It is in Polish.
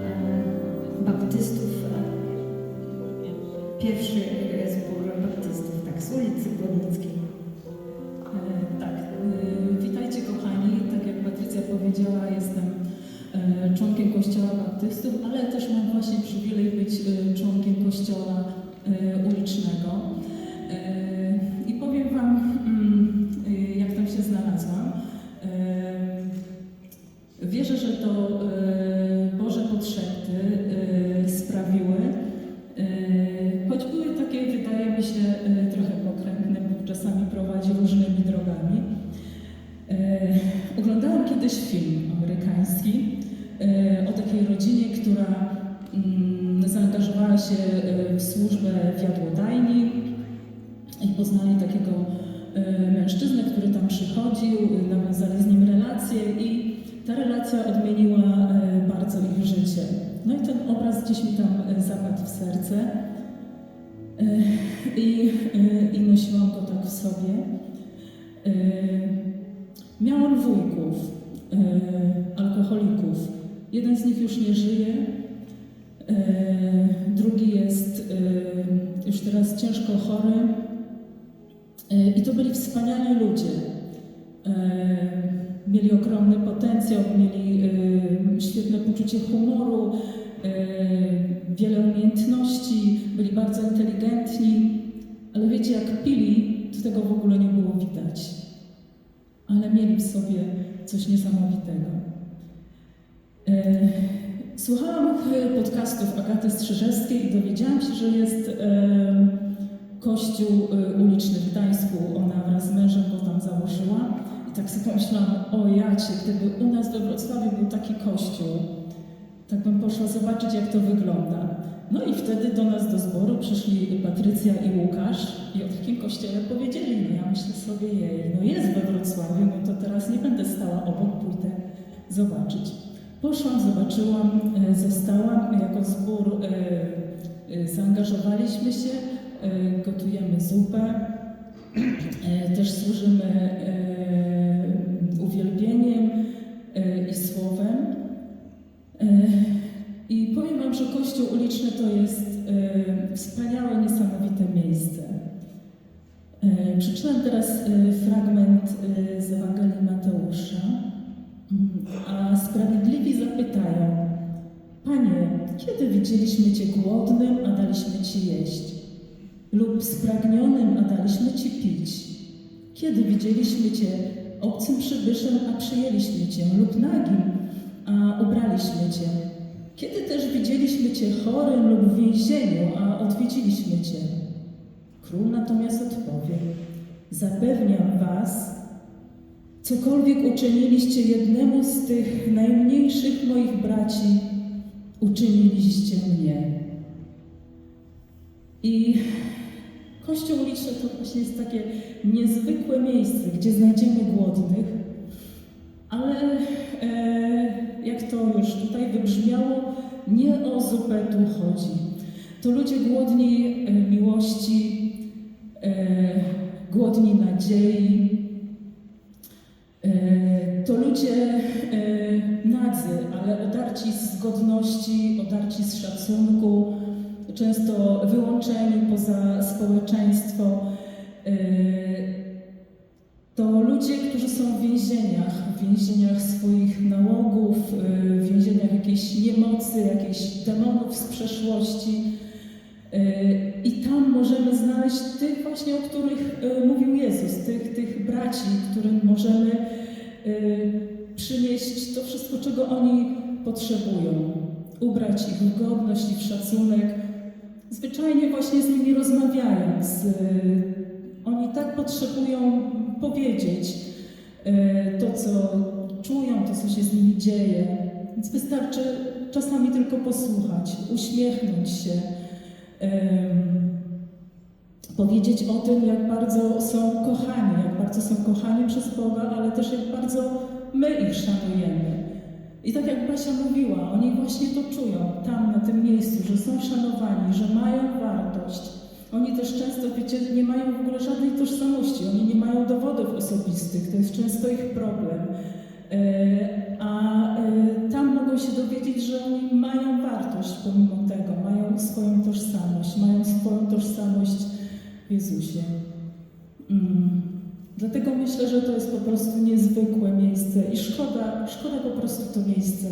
e, baptystów. e, Pierwszy e, zbór baptystów, tak, z ulicy. E, Tak, e, witajcie kochani. Tak jak Patrycja powiedziała, jestem e, członkiem Kościoła Baptystów, ale też mam właśnie przywilej być e, członkiem Kościoła e, ulicznego. E, I powiem Wam, mm, e, jak tam się znalazłam. E, Wierzę, że to Oglądałam kiedyś film amerykański e, o takiej rodzinie, która mm, zaangażowała się e, w służbę w jadłodajni i poznali takiego e, mężczyznę, który tam przychodził, nawiązali z nim relacje i ta relacja odmieniła bardzo ich życie. No i ten obraz gdzieś mi tam zapadł w serce i, i nosiłam go tak w sobie. Miałam wujków, e, alkoholików. Jeden z nich już nie żyje, e, drugi jest e, już teraz ciężko chory. I to byli wspaniali ludzie. Mieli ogromny potencjał, mieli świetne poczucie humoru, wiele umiejętności, byli bardzo inteligentni, ale wiecie, jak pili, to tego w ogóle nie było widać. Ale mieli w sobie coś niesamowitego. E, Słuchałam podcastów Agaty Strzyżewskiej i dowiedziałam się, że jest e, kościół e, uliczny w Gdańsku. Ona wraz z mężem go tam założyła. I tak sobie pomyślałam, o jacie, gdyby u nas we Wrocławiu był taki kościół, tak bym poszła zobaczyć, jak to wygląda. No i wtedy do nas do zboru przyszli Patrycja i Łukasz i o takim kościele powiedzieli. No ja myślę sobie, jej, no jest we Wrocławiu, no to teraz nie będę stała obok, pójdę zobaczyć. Poszłam, zobaczyłam, e, zostałam jako zbór, e, e, zaangażowaliśmy się, gotujemy zupę, też służymy uwielbieniem i słowem. I powiem Wam, że Kościół uliczny to jest e, wspaniałe, niesamowite miejsce. E, Przeczytam teraz e, fragment e, z Ewangelii Mateusza. Mm, A sprawiedliwi zapytają: Panie, kiedy widzieliśmy Cię głodnym, a daliśmy Ci jeść? Lub spragnionym, a daliśmy Ci pić? Kiedy widzieliśmy Cię obcym przybyszem, a przyjęliśmy Cię? Lub nagim, a ubraliśmy Cię? Kiedy też widzieliśmy Cię chorym lub w więzieniu, a odwiedziliśmy Cię? Król natomiast odpowie: Zapewniam Was, cokolwiek uczyniliście jednemu z tych najmniejszych moich braci, uczyniliście mnie. I Kościół uliczny to właśnie jest takie niezwykłe miejsce, gdzie znajdziemy głodnych, ale e, jak to już tutaj wybrzmiało, nie o zupę tu chodzi. To ludzie głodni e, miłości, e, głodni nadziei. To ludzie nadzy, ale odarci z godności, odarci z szacunku, często wyłączeni poza społeczeństwo. Ludzie, którzy są w więzieniach, w więzieniach swoich nałogów, e, w więzieniach jakiejś niemocy, jakichś demonów z przeszłości. E, I tam możemy znaleźć tych właśnie, o których e, mówił Jezus, tych, tych braci, którym możemy przynieść to wszystko, czego oni potrzebują. Ubrać ich w godność i w szacunek. Zwyczajnie właśnie z nimi rozmawiając. Oni tak potrzebują powiedzieć e, to, co czują, to, co się z nimi dzieje. Więc wystarczy czasami tylko posłuchać, uśmiechnąć się, powiedzieć o tym, jak bardzo są kochani, jak bardzo są kochani przez Boga, ale też jak bardzo my ich szanujemy. I tak jak Basia mówiła, oni właśnie to czują tam, na tym miejscu, że są szanowani, że mają wartość. Oni też często, wiecie, nie mają w ogóle żadnej tożsamości, oni nie mają osobistych, to jest często ich problem. E, A e, tam mogą się dowiedzieć, że oni mają wartość pomimo tego, mają swoją tożsamość, mają swoją tożsamość w Jezusie. Mm. Dlatego myślę, że to jest po prostu niezwykłe miejsce i szkoda, szkoda po prostu to miejsce.